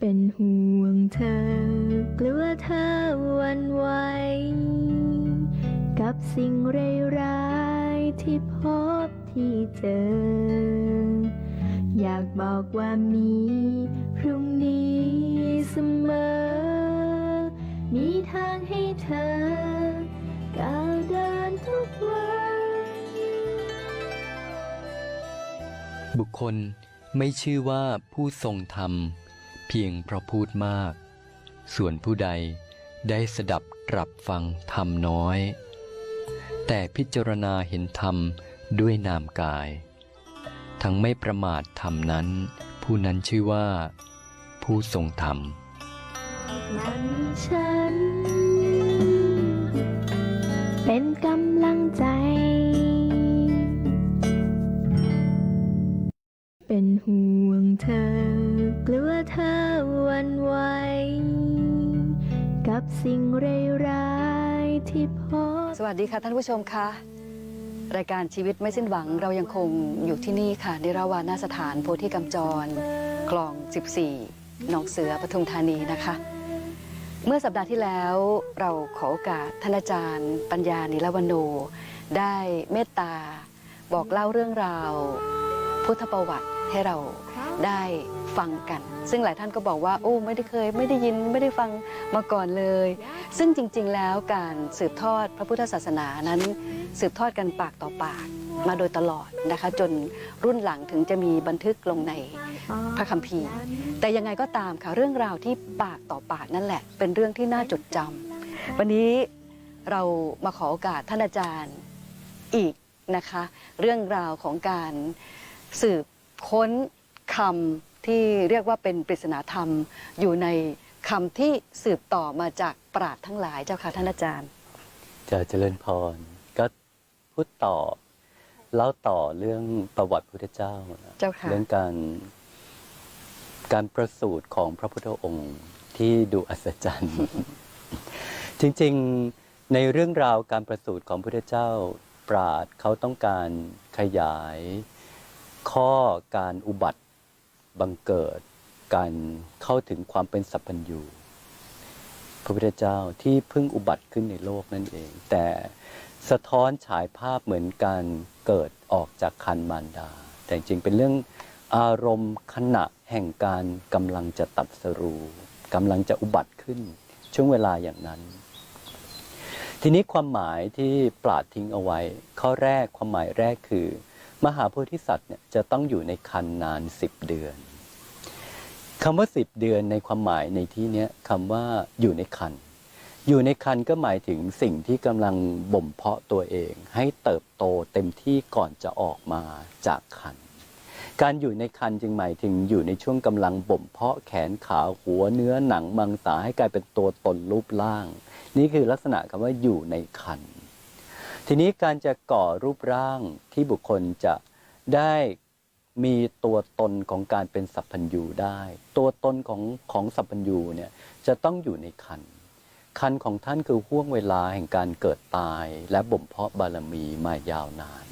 เป็นห่วงเธอกลัวเธอวันไหวกับสิ่งร้ายๆที่พบที่เจอ อยากบอกว่ามีพรุ่งนี้เสมอ มีทางให้เธอก้าวเดินทุกวัน บุคคลไม่ชื่อว่าผู้ทรงธรรม เพียงเพราะพูดมาก ส่วนผู้ใดได้สดับตรับฟังธรรมน้อย แต่พิจารณาเห็นธรรมด้วยนามกาย ทั้งไม่ประมาทธรรมนั้น ผู้นั้นชื่อว่า ผู้ทรงธรรมนั้นฉัน เป็นกำลังใจ วัสดีค่ะท่านผู้ชมคะรายการชีวิตไม่สิ้นหวังเรายังคงอยู่ที่นี่ค่ะนิราวานาสถานโพธิกำจรคลอง 14หนองเสือปทุมธานีนะคะ เมื่อสัปดาห์ที่แล้วเราขอโอกาสท่านอาจารย์ ปัญญานิรวันโน ได้เมตตา บอกเล่าเรื่องราว พุทธประวัติให้เรา ได้ฟังกัน ซึ่งหลายท่านก็บอกว่า โอ้ ไม่ได้เคย ไม่ได้ยินไม่ได้ฟังมาก่อนเลย ซึ่งจริง ๆ แล้วการสืบทอดพระพุทธศาสนานั้น สืบทอดกันปากต่อปากมาโดยตลอดนะคะ จนรุ่นหลังถึงจะมีบันทึกลงในพระคัมภีร์ แต่ยังไงก็ตามค่ะเรื่องราวที่ปากต่อปากนั่นแหละ เป็นเรื่องที่น่าจดจำวันนี้เรามาขอโอกาสท่านอาจารย์อีกนะคะ เรื่องราวของการสืบค้น คำที่เรียกว่าเป็นปริศนาธรรม อยู่ในคำที่สืบต่อมาจากปราดทั้งหลายเจ้าค่ะท่านอาจารย์จะเจริญพรก็พูดต่อเล่าต่อเรื่องประวัติพุทธเจ้านะเจ้าค่ะเรื่องการการประสูติของพระพุทธองค์ที่ดูอัศจรรย์ จริงๆในเรื่องราวการประสูติของพระพุทธเจ้า ปราดเขาต้องการขยายข้อการอุบัติ บังเกิดการเข้าถึงความเป็นสัพพัญญูพระพุทธเจ้าที่เพิ่งอุบัติขึ้นในโลกนั่นเอง แต่สะท้อนฉายภาพเหมือนการเกิดออกจากคันมารดา แต่จริงเป็นเรื่องอารมณ์ขณะแห่งการกำลังจะตัดสรูกำลังจะอุบัติขึ้นช่วงเวลาอย่างนั้น ทีนี้ความหมายที่ปราดทิ้งเอาไว้ ข้อแรกความหมายแรกคือ มหาโพธิสัตว์เนี่ยจะต้องอยู่ในคันนานสิบเดือนคำว่าสิบเดือนในความหมายในที่นี้คำว่าอยู่ในคันอยู่ในคันก็หมายถึงสิ่งที่กำลังบ่มเพาะตัวเอง ให้เติบโตเต็มที่ก่อนจะออกมาจากคันการอยู่ในคันจึงหมายถึงอยู่ในช่วงกำลังบ่มเพาะแขนขาหัวเนื้อหนังมังสาให้กลายเป็นตัวตนรูปร่าง นี่คือลักษณะคำว่าอยู่ในคัน ทีนี้การจะก่อรูปร่างที่บุคคลจะได้มีตัวตนของการเป็นสัพพัญญูได้ ตัวตนของของสัพพัญญูเนี่ยจะต้องอยู่ในคันคันของท่านคือห่วงเวลาแห่งการเกิดตาย และบ่มเพาะบารมีมายาวนาน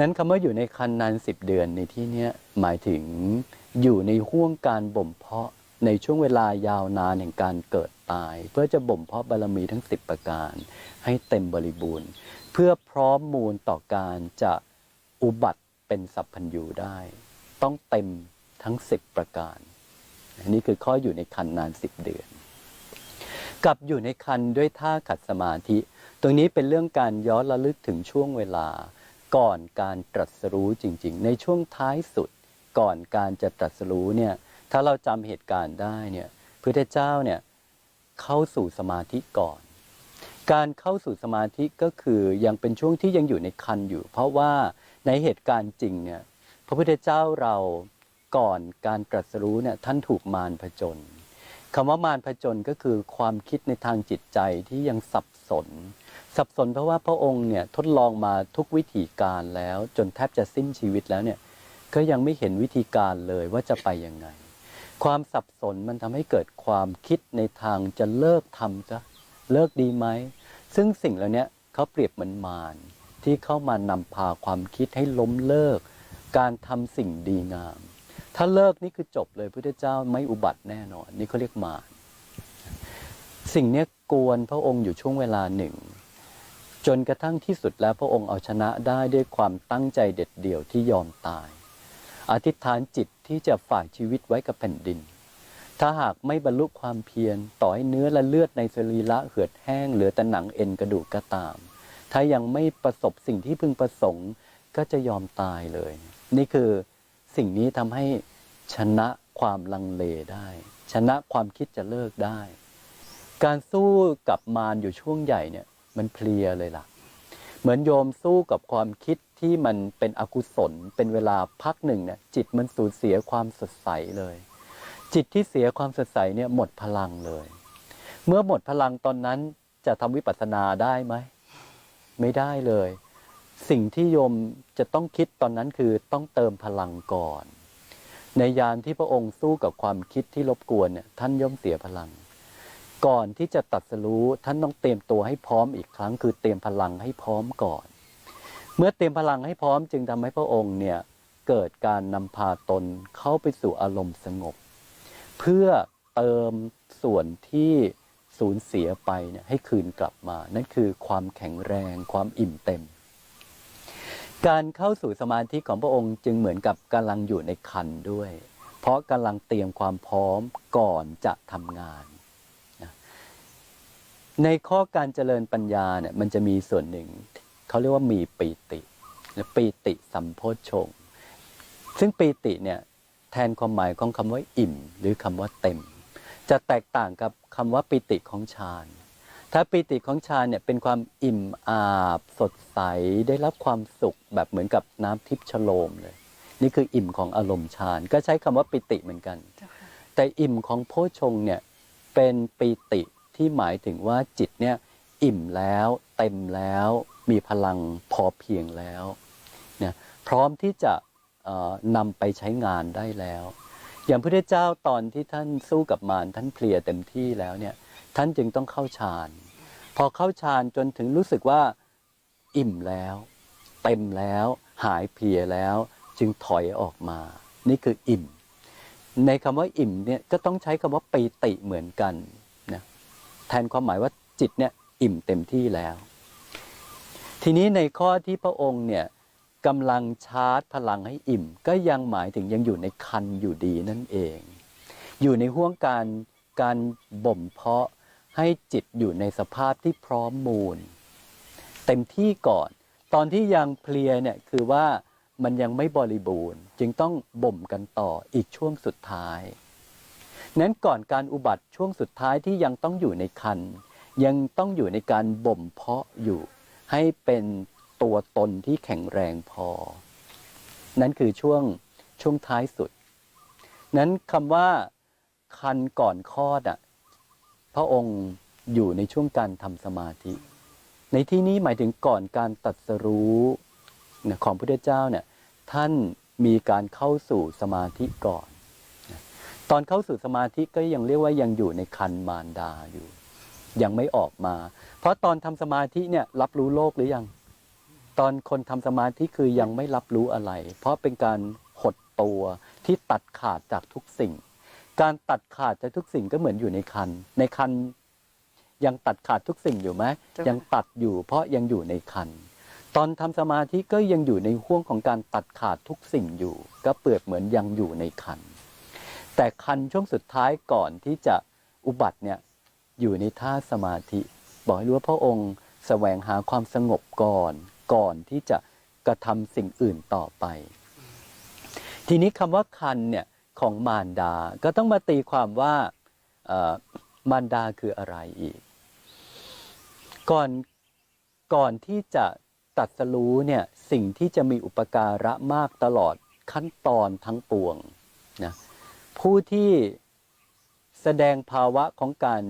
นั้นคำว่าอยู่ในคันนานสิบเดือนในที่นี้หมายถึงอยู่ในห่วงการบ่มเพาะ ในช่วงเวลายาวนานแห่งการเกิดตาย เพื่อจะบ่มเพาะบารมีทั้งสิบประการ ให้เต็มบริบูรณ์ เพื่อพร้อมมูลต่อการจะอุบัติเป็นสัพพัญญูได้ ต้องเต็มทั้งสิบประการ อันนี้คือข้ออยู่ในคันนานสิบเดือน กับอยู่ในคันด้วยท่าขัดสมาธิ ตรงนี้เป็นเรื่องการย้อนระลึกถึงช่วงเวลา ก่อนการตรัสรู้จริง ๆ ในช่วงท้ายสุด ก่อนการจะตรัสรู้เนี่ย ถ้าเราจำเหตุการณ์ได้เนี่ยพระพุทธเจ้าเนี่ยเข้าสู่สมาธิก่อน การเข้าสู่สมาธิก็คือยังเป็นช่วงที่ยังอยู่ในคันอยู่ เพราะว่าในเหตุการณ์จริงเนี่ยพระพุทธเจ้าเราก่อนการตรัสรู้เนี่ยท่านถูกมารผจญคำว่ามารผจญก็คือความคิดในทางจิตใจที่ยังสับสน สับสนเพราะว่าพระองค์เนี่ยทดลองมาทุกวิธีการแล้ว จนแทบจะสิ้นชีวิตแล้วเนี่ยก็ยังไม่เห็นวิธีการเลยว่าจะไปยังไง ความสับสนมันทำให้เกิดความคิดในทางจะเลิกทำซะเลิกดีไหม ซึ่งสิ่งเหล่านี้เขาเปรียบเหมือนมารที่เข้ามานำพาความคิดให้ล้มเลิก การทำสิ่งดีงาม ถ้าเลิกนี่คือจบเลยพุทธเจ้าไม่อุบัติแน่นอน นี่เขาเรียกมารสิ่งนี้กวนพระองค์อยู่ช่วงเวลาหนึ่ง จนกระทั่งที่สุดแล้วพระองค์เอาชนะได้ด้วยความตั้งใจเด็ดเดี่ยวที่ยอมตาย อธิษฐานจิตที่จะฝ่ากชีวิตไว้กับแผ่นดิน ถ้าหากไม่บรรลุความเพียรต่อให้เนื้อและเลือดในสรีระเหือดแห้งเหลือแต่หนังเอ็นกระดูกก็ตาม ถ้ายังไม่ประสบสิ่งที่พึงประสงค์ก็จะยอมตายเลย นี่คือสิ่งนี้ทำให้ชนะความลังเลได้ ชนะความคิดจะเลิกได้ การสู้กับมารอยู่ช่วงใหญ่เนี่ยมันเพลียเลยล่ะ เหมือนโยมสู้กับความคิด ที่มันเป็นอกุศลเป็นเวลาพักหนึ่งเนี่ยจิตมันสูญเสียความสดใสเลย จิตที่เสียความสดใสเนี่ยหมดพลังเลย เมื่อหมดพลังตอนนั้นจะทำวิปัสสนาได้ไหม ไม่ได้เลย สิ่งที่โยมจะต้องคิดตอนนั้นคือต้องเติมพลังก่อน ในยามที่พระองค์สู้กับความคิดที่รบกวนเนี่ยท่านย่อมเสียพลัง ก่อนที่จะตัดสรู้ท่านต้องเตรียมตัวให้พร้อมอีกครั้ง คือเตรียมพลังให้พร้อมก่อน เมื่อเตรียมพลังให้พร้อมจึงทำให้พระองค์เนี่ยเกิดการนำพาตนเข้าไปสู่อารมณ์สงบ เพื่อเติมส่วนที่สูญเสียไปเนี่ยให้คืนกลับมา นั่นคือความแข็งแรงความอิ่มเต็ม การเข้าสู่สมาธิของพระองค์จึงเหมือนกับกำลังอยู่ในคันด้วย เพราะกำลังเตรียมความพร้อมก่อนจะทำงานในข้อการเจริญปัญญาเนี่ยมันจะมีส่วนหนึ่ง เขาเรียกว่ามีปีติและปีติสัมโพชฌงซึ่งปีติเนี่ยแทนความหมายของคำว่าอิ่ม หรือคำว่าเต็ม จะแตกต่างกับคำว่าปิติของฌานถ้าปิติของฌานเนี่ยเป็นความอิ่มอาบสดใสได้รับความสุขแบบเหมือนกับน้ำทิพย์ชโลมเลย นี่คืออิ่มของอารมณ์ฌานก็ใช้คำว่าปิติเหมือนกัน แต่อิ่มของโพชงเนี่ยเป็นปีติที่หมายถึงว่าจิตเนี่ยอิ่มแล้วเต็มแล้ว มีพลังพอเพียงแล้วเนี่ยพร้อมที่จะนำไปใช้งานได้แล้ว อย่างพระพุทธเจ้าตอนที่ท่านสู้กับมารท่านเพลียเต็มที่แล้วเนี่ยท่านจึงต้องเข้าฌานพอเข้าฌานจนถึงรู้สึกว่าอิ่มแล้ว เต็มแล้วหายเพลียแล้วจึงถอยออกมา นี่คืออิ่ม ในคำว่าอิ่มเนี่ยก็ต้องใช้คำว่าปีติเหมือนกันนะแทนความหมายว่าจิตเนี่ยอิ่มเต็มที่แล้ว ทีนี้ในข้อที่พระองค์เนี่ยกำลังชาร์จพลังให้อิ่ม ก็ยังหมายถึงยังอยู่ในคันอยู่ดีนั่นเอง อยู่ในห่วงการการบ่มเพาะให้จิตอยู่ในสภาพที่พร้อมมูล เต็มที่ก่อน ตอนที่ยังเพลียเนี่ยคือว่ามันยังไม่บริบูรณ์ จึงต้องบ่มกันต่ออีกช่วงสุดท้ายนั้นก่อนการอุบัติช่วงสุดท้ายที่ยังต้องอยู่ในคันยังต้องอยู่ในการบ่มเพาะอยู่ ให้เป็นตัวตนที่แข็งแรงพอ นั่นคือช่วงช่วงท้ายสุด นั้นคำว่าคันก่อนคลอดอะพระองค์อยู่ในช่วงการทำสมาธิ ในที่นี้หมายถึงก่อนการตัดสรู้นะของพระพุทธเจ้าเนี่ยท่านมีการเข้าสู่สมาธิก่อน ตอนเข้าสู่สมาธิก็ยังเรียกว่ายังอยู่ในคันมารดาอยู่ ยังไม่ออกมา เพราะตอนทำสมาธิเนี่ยรับรู้โลกหรือยัง ตอนคนทำสมาธิคือยังไม่รับรู้อะไร เพราะเป็นการหดตัวที่ตัดขาดจากทุกสิ่ง การตัดขาดจากทุกสิ่งก็เหมือนอยู่ในคัน ในคันยังตัดขาดทุกสิ่งอยู่ไหมเจ้าค่ะยังตัดอยู่ เพราะยังอยู่ในคันตอนทำสมาธิก็ยังอยู่ในห่วงของการตัดขาดทุกสิ่งอยู่ ก็เปรียบเหมือนยังอยู่ในคัน แต่คันช่วงสุดท้ายก่อนที่จะอุบัติเนี่ย อยู่ในท่าสมาธิ บอกให้รู้ว่าพระองค์แสวงหาความสงบก่อนก่อนที่จะกระทำสิ่งอื่นต่อไป ทีนี้คำว่าคันเนี่ยของมารดา ก็ต้องมาตีความว่ามารดาคืออะไรอีก ก่อนก่อนที่จะตัดสรู้เนี่ยสิ่งที่จะมีอุปการะมากตลอดขั้นตอนทั้งปวงนะผู้ที่ แสดงภาวะของการ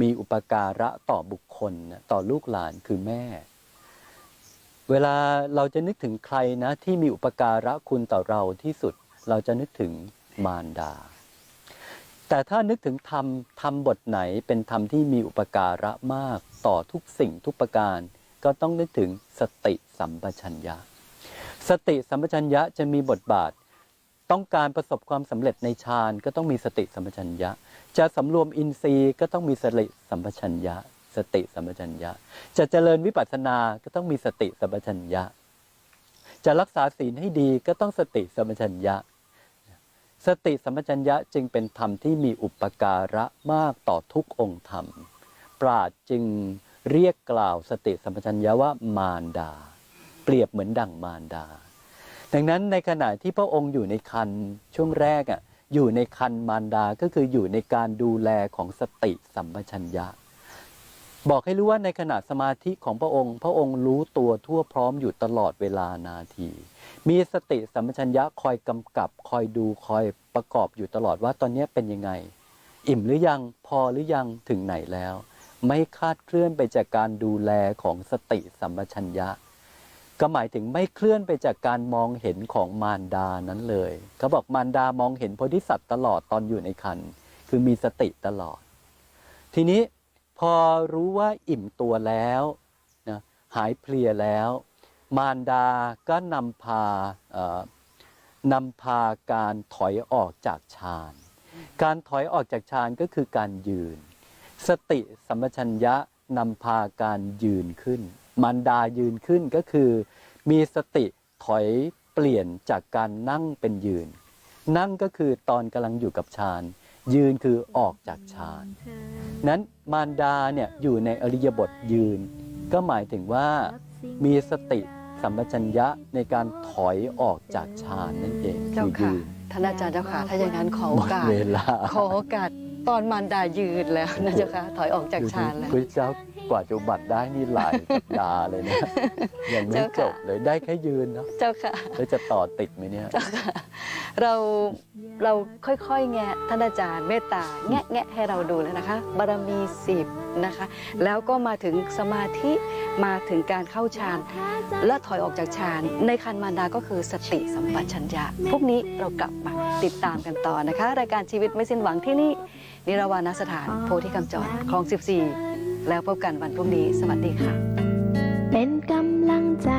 มีอุปการะต่อบุคคลนะต่อลูกหลานคือแม่ เวลาเราจะนึกถึงใครนะ ที่มีอุปการะคุณต่อเราที่สุด เราจะนึกถึงมารดา แต่ถ้านึกถึงธรรมธรรมบทไหนเป็นธรรมที่มีอุปการะมากต่อทุกสิ่งทุกประการ ก็ต้องนึกถึงสติสัมปชัญญะ สติสัมปชัญญะจะมีบทบาท ต้องการประสบความสำเร็จในฌานก็ต้องมีสติสัมปชัญญะ จะสำรวมอินทรีย์ก็ต้องมีสติสัมปชัญญะ สติสัมปชัญญะ จะเจริญวิปัสสนาก็ต้องมีสติสัมปชัญญะ จะรักษาศีลให้ดีก็ต้องสติสัมปชัญญะ สติสัมปชัญญะจึงเป็นธรรมที่มีอุปการะมากต่อทุกองค์ธรรม ปราดจึงเรียกกล่าวสติสัมปชัญญะว่ามารดา เปรียบเหมือนดั่งมารดา ดังนั้นในขณะที่พระองค์อยู่ในคันช่วงแรกอะอยู่ในคันมารดาก็คืออยู่ในการดูแลของสติสัมปชัญญะ บอกให้รู้ว่าในขณะสมาธิของพระองค์ พระองค์รู้ตัวทั่วพร้อมอยู่ตลอดเวลานาที มีสติสัมปชัญญะคอยกำกับ คอยดูคอยประกอบอยู่ตลอดว่าตอนนี้เป็นยังไง อิ่มหรือยังพอหรือยังถึงไหนแล้ว ไม่คาดเคลื่อนไปจากการดูแลของสติสัมปชัญญะ ก็หมายถึงไม่เคลื่อนไปจากการมองเห็นของมารดานั้นเลยเขาบอกมารดามองเห็นโพธิสัตว์ตลอดตอนอยู่ในคันคือมีสติตลอด ทีนี้พอรู้ว่าอิ่มตัวแล้วนะหายเพลียแล้ว มารดาก็นำพาเอ่อนำพาการถอยออกจากฌานการถอยออกจากฌานก็คือการยืน สติสัมปชัญญะนำพาการยืนขึ้น มารดายืนขึ้นก็คือ มีสติถอยเปลี่ยนจากการนั่งเป็นยืน นั่งก็คือตอนกำลังอยู่กับฌานยืนคือออกจากฌานนั้นมารดาเนี่ยอยู่ในอริยบทยืน ก็หมายถึงว่ามีสติสัมปชัญญะในการถอยออกจากฌานนั่นเองเจ้าคือค่ะยืนท่านอาจารย์เจ้าค่ะ ถ้าอย่างนั้นขอหโอมดกาสเวลาขอโอกาสตอนมารดายืนแล้วนะเจ้าค่ะ ถอยออกจากฌานแล้วพระเจ้า กว่าจะอุบัติได้นี่หลายสัปดาห์เลยนะยังไม่เจ้าจค่ะบเลยได้แค่ยืนเนาะเจ้าค่ะแล้วจะต่อติดไหมเนี่ยเราเราค่อยๆแงะท่านอาจารย์เมตตาแงะแงะให้เราดูแล้วนะคะ บารมีสิบนะคะ แล้วก็มาถึงสมาธิมาถึงการเข้าฌานและถอยออกจากฌานในคันมารดาก็คือสติสัมปชัญญะพวกนี้เรากลับมาติดตามกันต่อนะคะ รายการชีวิตไม่สิ้นหวังที่นี่นิรวานสถานโพธิกรรมจรคลอง 14 แล้วพบกันวันพรุ่งนี้ สวัสดีค่ะ เป็นกำลังใจ